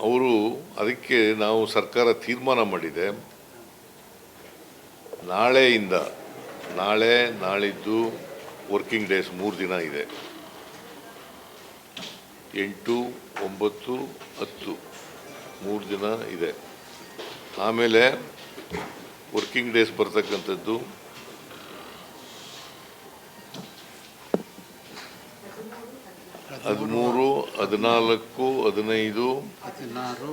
ಅವರು ಅದಕ್ಕೆ ನಾವು ಸರ್ಕಾರ ತೀರ್ಮಾನ ಮಾಡಿದೆ. ನಾಳೆಯಿಂದ, ನಾಳೆ, ನಾಳಿದ್ದು ವರ್ಕಿಂಗ್ ಡೇಸ್ ಮೂರು ದಿನ ಇದೆ. ಎಂಟು, ಒಂಬತ್ತು, ಹತ್ತು ಮೂರು ದಿನ ಇದೆ. ಆಮೇಲೆ ವರ್ಕಿಂಗ್ ಡೇಸ್ ಬರ್ತಕ್ಕಂಥದ್ದು ಹದಿಮೂರು ಹದಿನಾಲ್ಕು ಹದಿನೈದು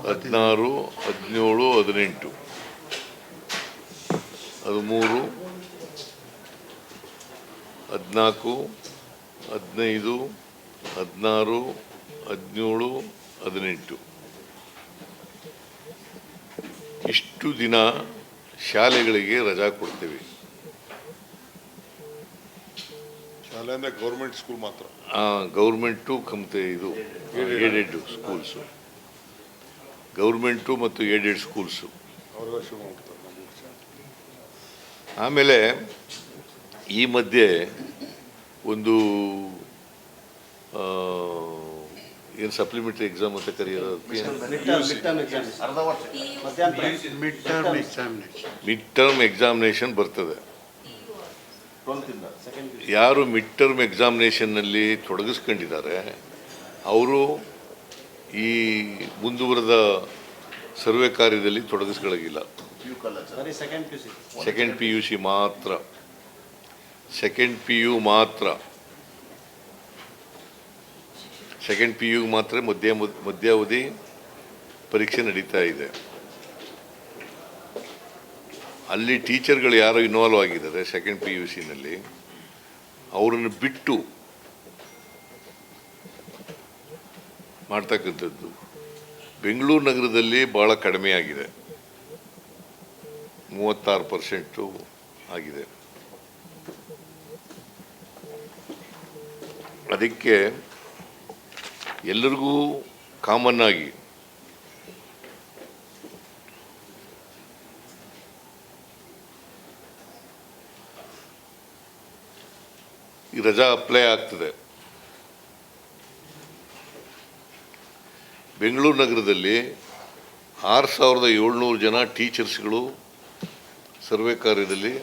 ಹದಿನಾರು ಹದಿನೇಳು ಹದಿನೆಂಟು. ಹದಿಮೂರು ಹದಿನಾಲ್ಕು ಹದಿನೈದು ಹದಿನಾರು ಹದಿನೇಳು ಹದಿನೆಂಟು. ಇಷ್ಟು ದಿನ ಶಾಲೆಗಳಿಗೆ ರಜಾ ಕೊಡ್ತೀವಿ. ಅಂದ್ರೆ ಗೌರ್ಮೆಂಟ್ ಸ್ಕೂಲ್ ಮಾತ್ರ. ಗೌರ್ಮೆಂಟು ಕಮತೆ ಇದು ಏಡೆಡ್ ಸ್ಕೂಲ್ಸು ಗೌರ್ಮೆಂಟು ಮತ್ತು ಏಡೆಡ್ ಸ್ಕೂಲ್ಸು ಅವ್ರಿಗೆ ಶುರು ಮಾಡ್ತಾರೆ ಆಮೇಲೆ ಈ ಮಧ್ಯೆ ಒಂದು ಏನು ಸಪ್ಲಿಮೆಂಟ್ರಿ ಎಕ್ಸಾಮ್ ಅಂತ ಕರೆಯೋದು? Mid term examination mid term examination ಬರ್ತದೆ. ಯಾರು ಮಿಡ್ ಟರ್ಮ್ ಎಕ್ಸಾಮಿನೇಷನ್ನಲ್ಲಿ ತೊಡಗಿಸ್ಕೊಂಡಿದ್ದಾರೆ ಅವರು ಈ ಮುಂದುವರೆದ ಸರ್ವೆ ಕಾರ್ಯದಲ್ಲಿ ತೊಡಗಿಸ್ಕೊಳ್ಳೋಗಿಲ್ಲ ಬರೀ second P second P U C ಮಾತ್ರ. ಸೆಕೆಂಡ್ ಪಿ ಯು ಮಾತ್ರ. ಸೆಕೆಂಡ್ ಪಿ ಯು ಮಾತ್ರ ಮಧ್ಯ ಮಧ್ಯಾವಧಿ ಪರೀಕ್ಷೆ ನಡೀತಾ ಇದೆ. ಅಲ್ಲಿ ಟೀಚರ್ಗಳು ಯಾರು ಇನ್ವಾಲ್ವ್ ಆಗಿದ್ದಾರೆ ಸೆಕೆಂಡ್ ಪಿ ಯು ಸಿನಲ್ಲಿ ಅವರನ್ನು ಬಿಟ್ಟು ಮಾಡ್ತಕ್ಕಂಥದ್ದು ಬೆಂಗಳೂರು ನಗರದಲ್ಲಿ ಭಾಳ ಕಡಿಮೆ ಆಗಿದೆ. ಮೂವತ್ತಾರು ಪರ್ಸೆಂಟು ಆಗಿದೆ. ಅದಕ್ಕೆ ಎಲ್ಲರಿಗೂ ಕಾಮನ್ ಆಗಿ ಈ ರಜಾ ಅಪ್ಲೈ ಆಗ್ತದೆ. ಬೆಂಗಳೂರು ನಗರದಲ್ಲಿ ಆರು ಸಾವಿರದ ಏಳ್ನೂರು ಜನ ಟೀಚರ್ಸ್ಗಳು ಸರ್ವೆ ಕಾರ್ಯದಲ್ಲಿ